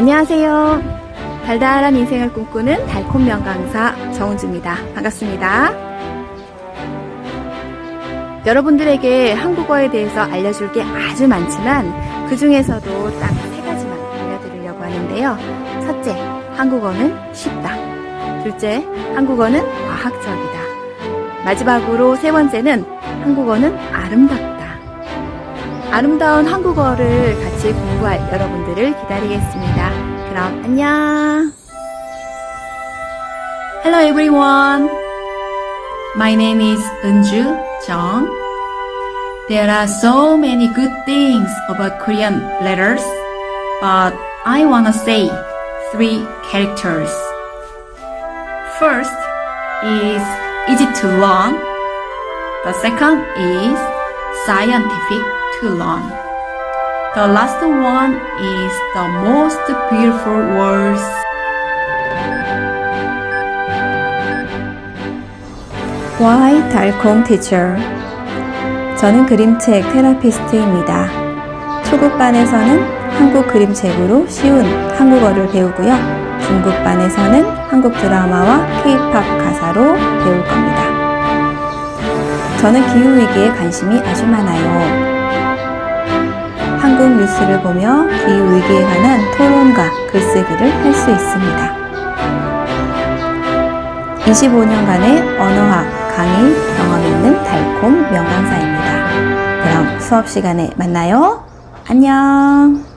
안녕하세요. 달달한 인생을 꿈꾸는 달콤 명강사 정은주입니다. 반갑습니다. 여러분들에게 한국어에 대해서 알려줄 게 아주 많지만 그 중에서도 딱 세 가지만 알려드리려고 하는데요. 첫째, 한국어는 쉽다. 둘째, 한국어는 과학적이다. 마지막으로 세 번째는 한국어는 아름답다. 아름다운 한국어를 같이 공부할 여러분들을 기다리겠습니다. 그럼 안녕. Hello everyone. My name is Eunju Jung. There are so many good things about Korean letters, but I wanna say three characters. First is easy to learn. The second is scientific to learn. The last one is the most beautiful words. Why 달콩 Teacher 저는 그림책 테라피스트입니다. 초급반에서는 한국 그림책으로 쉬운 한국어를 배우고요. 중급반에서는 한국 드라마와 K-팝 가사로 배울 겁니다. 저는 기후위기에 관심이 아주 많아요. 한국 뉴스를 보며 기후위기에 관한 토론과 글쓰기를 할 수 있습니다. 25년간의 언어학 강의 경험 있는 달콤 명강사입니다. 그럼 수업 시간에 만나요. 안녕.